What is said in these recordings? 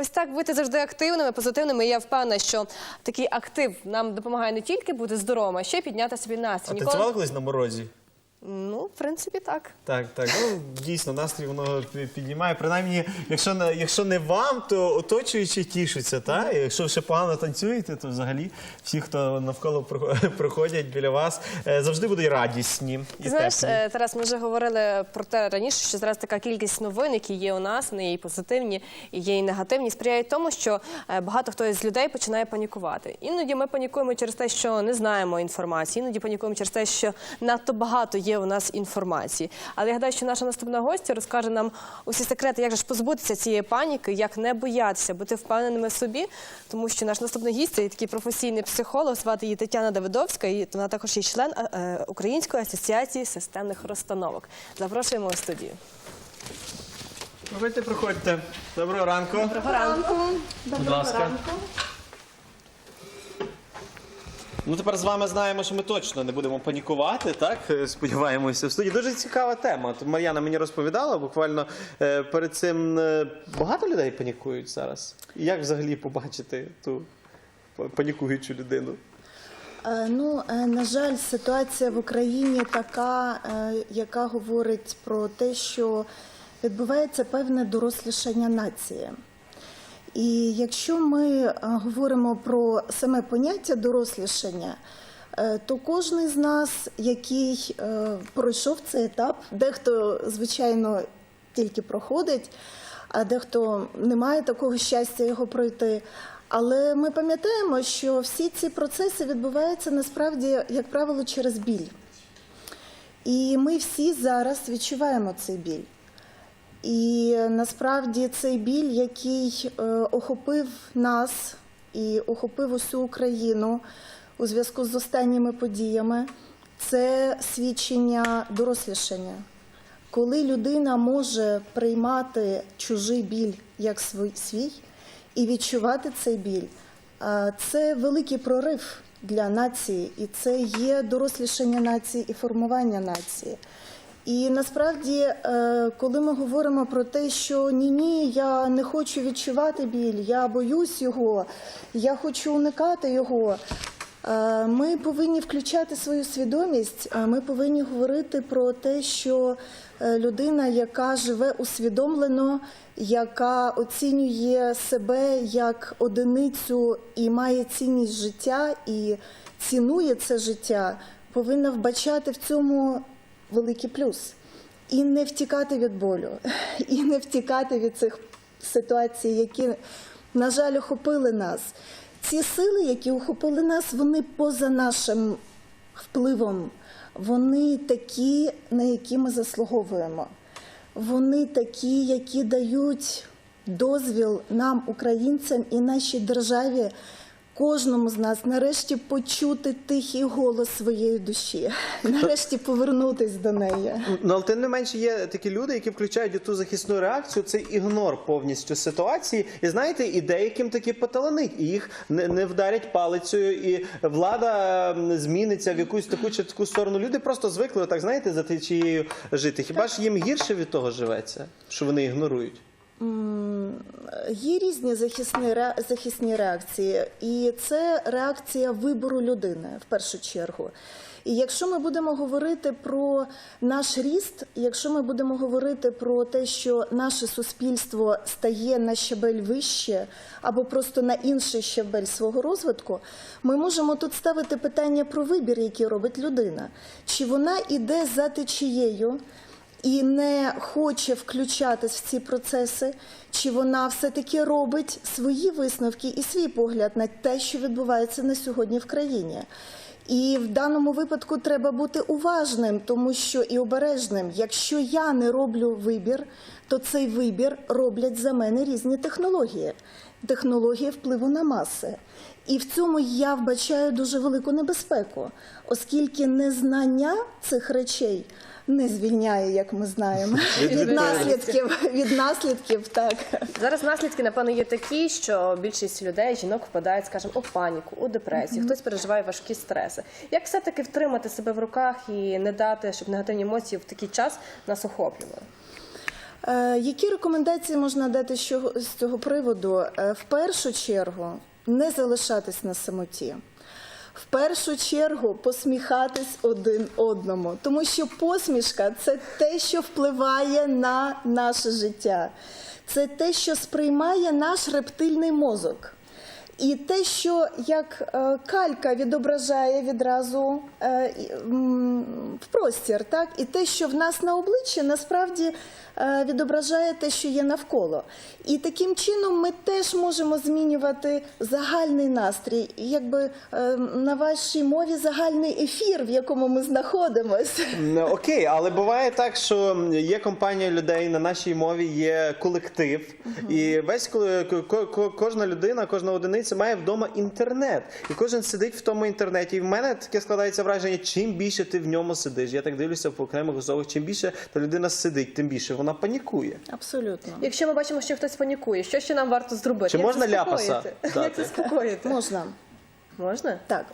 Ось так бути завжди активними, позитивними. І Я впевнена, що такий актив нам допомагає не тільки бути здоровим, а ще й підняти собі А настрій. танцювала колись на морозі? Ну, в принципі, так. Так, так. Ну дійсно, настрій воно піднімає. Принаймні, якщо не якщо не вам, то оточуючі тішуться. Та? І якщо ще погано танцюєте, то взагалі всі, хто навколо прохо- проходять біля вас, е, завжди будуть радісні. І Ти знаєш, теплі. е, Тарас, ми вже говорили про те раніше, що зараз така кількість новин, які є у нас, є і позитивні, і є і негативні, сприяють тому, що е, багато хто з людей починає панікувати. Іноді ми панікуємо через те, що не знаємо інформації, іноді панікуємо через те, що надто багато є у нас інформації. Але я гадаю, що наша наступна гостя розкаже нам усі секрети, як же ж позбутися цієї паніки, як не боятися, бути впевненими в собі, тому що наш наступний гість це такий професійний психолог, звати її Тетяна Давидовська, і вона також є член е, е, Української асоціації системних розстановок. Запрошуємо у студію. Проходьте, проходьте. Доброго ранку. Доброго ранку. Будь ласка. Ну, тепер з вами знаємо, що ми точно не будемо панікувати, так? Е, Сподіваємося в студії. Дуже цікава тема. От Мар'яна мені розповідала буквально е, перед цим е, багато людей панікують зараз. Як взагалі побачити ту па- панікуючу людину? Ну, на жаль, ситуація в Україні така, яка говорить про те, що відбувається певне дорослішання нації. І якщо ми е, говоримо про саме поняття дорослішання, е, то кожен з нас, який е, пройшов цей етап, дехто, звичайно, тільки проходить, а дехто не має такого щастя його пройти. Але ми пам'ятаємо, що всі ці процеси відбуваються насправді, як правило, через біль. І ми всі зараз відчуваємо цей біль. І е, насправді цей біль, який е, охопив нас і охопив усю Україну у зв'язку з останніми подіями, це свідчення дорослішання. Коли людина може приймати чужий біль як свій, і відчувати цей біль, це великий прорив для нації, і це є дорослішання нації і формування нації. І насправді, е, коли ми говоримо про те, що ні, ні, я не хочу відчувати біль, я боюсь його, я хочу уникати його. е, Ми повинні включати свою свідомість. е, Ми повинні говорити про те, що людина, яка живе усвідомлено, яка оцінює себе як одиницю і має цінність життя і цінує це життя, повинна вбачати в цьому великий плюс. І не втікати від болю, і не втікати від цих ситуацій, які, на жаль, охопили нас. Ці сили, які охопили нас, вони поза нашим впливом. Вони такі, на які ми заслуговуємо. Вони такі, які дають дозвіл нам, українцям і нашій державі, кожному з нас нарешті почути тихий голос своєї душі, нарешті повернутись до неї. Ну, але тим не менше є такі люди, які включають ту захисну реакцію, це ігнор повністю ситуації. І знаєте, і деяким таки поталанить, і їх не, не вдарять палицею, і влада зміниться в якусь таку чи таку сторону. Люди просто звикли, так знаєте, за течією жити. Хіба ж їм гірше від того живеться, що вони ігнорують? Є різні захисні, захисні реакції, і це реакція вибору людини в першу чергу. І якщо ми будемо говорити про наш ріст, якщо ми будемо говорити про те, що наше суспільство стає на щабель вище або просто на інший щабель свого розвитку, ми можемо тут ставити питання про вибір, який робить людина. Чи вона іде за течією? І не хоче включатись в ці процеси, чи вона все-таки робить свої висновки і свій погляд на те, що відбувається на сьогодні в країні. І в даному випадку треба бути уважним, тому що і обережним. Якщо я не роблю вибір, то цей вибір роблять за мене різні технології, технології впливу на маси. І в цьому я вбачаю дуже велику небезпеку, оскільки незнання цих речей не звільняє, як ми знаємо, Від наслідків. Від наслідків, так. Зараз наслідки, напевно, є такі, що більшість людей, жінок, впадають, скажімо, у паніку, у депресію, хтось переживає важкі стреси. Як все-таки втримати себе в руках і не дати, щоб негативні емоції в такий час нас охоплювали? Е, Які рекомендації можна дати з цього- з цього приводу? Е, В першу чергу не залишатись на самоті. В першу чергу посміхатись один одному, тому що посмішка це те, що впливає на наше життя, це те, що сприймає наш рептильний мозок. І те, що як е, калька відображає відразу е, в простір, так і те, що в нас на обличчі, насправді е, відображає те, що є навколо. І таким чином ми теж можемо змінювати загальний настрій, якби на вашій мові загальний ефір, в якому ми знаходимося. Ну, Окей, але буває так, що є компанія людей на нашій мові, є колектив, і весь кожна людина, кожна одиниця має вдома інтернет, і кожен сидить в тому інтернеті. І в мене таке складається враження, чим більше ти в ньому сидиш. Я так дивлюся по окремих особах, чим більше та людина сидить, тим більше вона панікує. Абсолютно. Якщо ми бачимо, що хтось панікує, що ще нам варто зробити? Чи Як можна ляпаса? Дати? Як заспокоїти? Можна. Можна? Так,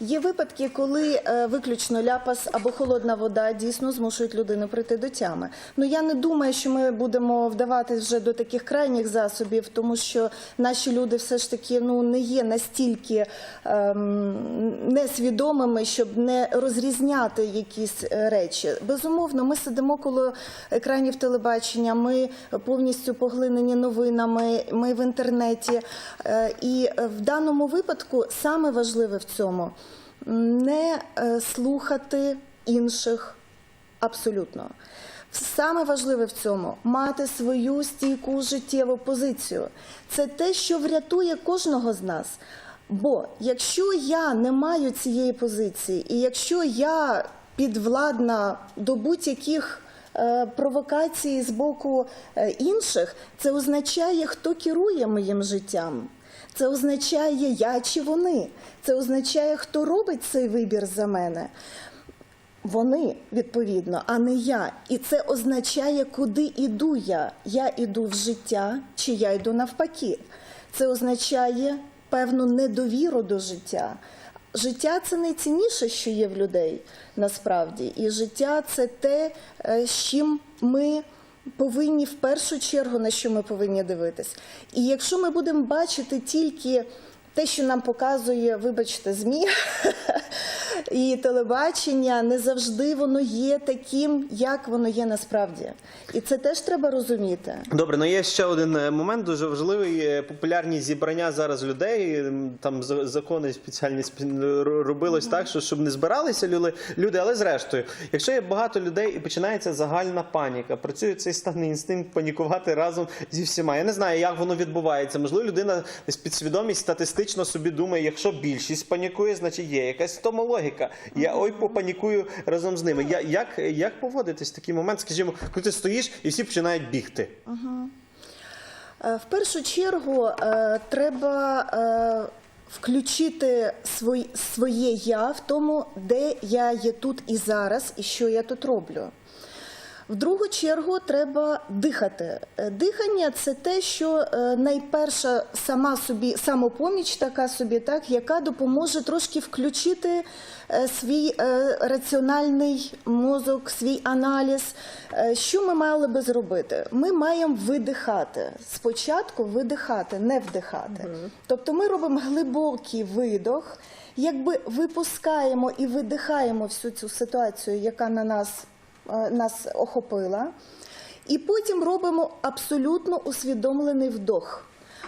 є випадки, коли е, виключно ляпас або холодна вода дійсно змушують людину прийти до тями. Ну я не думаю, що ми будемо вдаватись вже до таких крайніх засобів, тому що наші люди все ж таки ну не є настільки ем, несвідомими, щоб не розрізняти якісь е, речі. Безумовно, ми сидимо коло екранів телебачення, ми повністю поглинені новинами, ми в інтернеті. Е, І е, в даному випадку саме важливе в цьому не е, слухати інших абсолютно. Саме важливе в цьому мати свою стійку життєву позицію. Це те, що врятує кожного з нас. Бо якщо я не маю цієї позиції, і якщо я підвладна до будь-яких е, провокацій з боку е, інших, це означає, хто керує моїм життям. Це означає я чи вони. Це означає, хто робить цей вибір за мене. Вони відповідно, а не я. І це означає, куди іду я. Я іду в життя, чи я йду навпаки. Це означає певну недовіру до життя. Життя це найцінніше, що є в людей насправді. І життя це те, е, з чим ми повинні в першу чергу на що ми повинні дивитись. І якщо ми будемо бачити тільки те, що нам показує, вибачте, ЗМІ і телебачення, не завжди воно є таким, як воно є насправді. І це теж треба розуміти. Добре, ну є ще один е, момент дуже важливий. Популярні зібрання зараз людей. Там за- закони спеціальні спі- р- робилось так, що щоб не збиралися люди. Але зрештою, якщо є багато людей і починається загальна паніка, працює цей стан інстинкт панікувати разом зі всіма. Я не знаю, як воно відбувається. Можливо, людина з підсвідомість статистично собі думає, якщо більшість панікує, значить є якась в тому логіка. Я ой попанікую разом з ними. Я, як, як поводитись в такий момент? Скажімо, коли ти стоїш і всі починають бігти. Е, В першу чергу е, треба е, включити своє я в тому, де я є тут і зараз, і що я тут роблю. В другу чергу треба дихати. Е, Дихання це те, що е, найперша сама собі самопоміч, така собі, так, яка допоможе трошки включити е, свій раціональний мозок, свій аналіз. Що ми мали би зробити? Ми маємо видихати. Спочатку видихати, не вдихати. Тобто ми робимо глибокий видох, якби випускаємо і видихаємо всю цю ситуацію, яка на нас нас охопила. І потім робимо абсолютно усвідомлений вдох.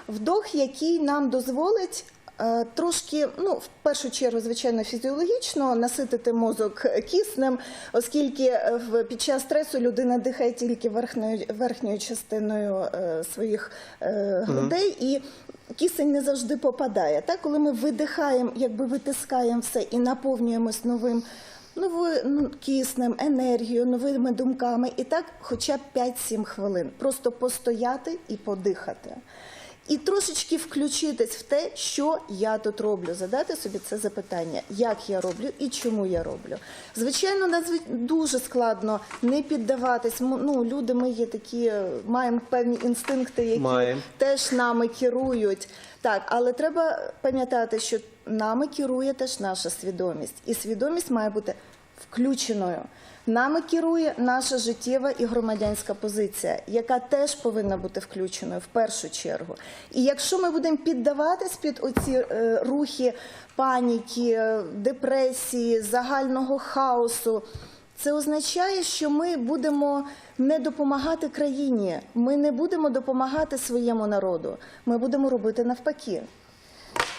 Вдох, який нам дозволить е, трошки, ну, в першу чергу, звичайно, фізіологічно наситити мозок киснем, оскільки е, під час стресу людина дихає тільки верхньою, верхньою частиною е, своїх е, грудей. І Кисень не завжди попадає. Так, коли ми видихаємо, якби витискаємо все і наповнюємось новим новою ну, киснем, енергією, новими думками. І так хоча б 5-7 хвилин. Просто постояти і подихати. І трошечки включитись в те, що я тут роблю, задати собі це запитання, як я роблю і чому я роблю. Звичайно, дуже складно не піддаватись. Ну, люди ми є такі, маємо певні інстинкти, які Маємо. теж нами керують. Так, але треба пам'ятати, що нами керує теж наша свідомість. І свідомість має бути включеною. Нами керує наша життєва і громадянська позиція, яка теж повинна бути включеною в першу чергу. І якщо ми будемо піддаватись під оці е, рухи паніки, депресії, загального хаосу, це означає, що ми будемо не допомагати країні, ми не будемо допомагати своєму народу. Ми будемо робити навпаки.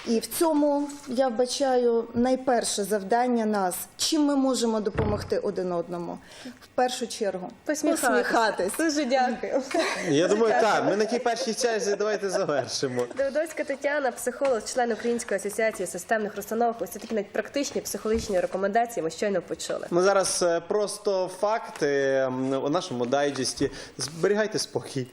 І в цьому я вбачаю найперше завдання нас, чим ми можемо допомогти один одному. В першу чергу посміхатись. Дуже дякую. Я думаю, так, ми на тій першій черзі давайте завершимо. Давидовська Тетяна, психолог, член Української асоціації системних розстановок. Ось такі навіть практичні психологічні рекомендації ми щойно почули. Ми зараз е, просто факти у нашому дайджесті. Зберігайте спокій.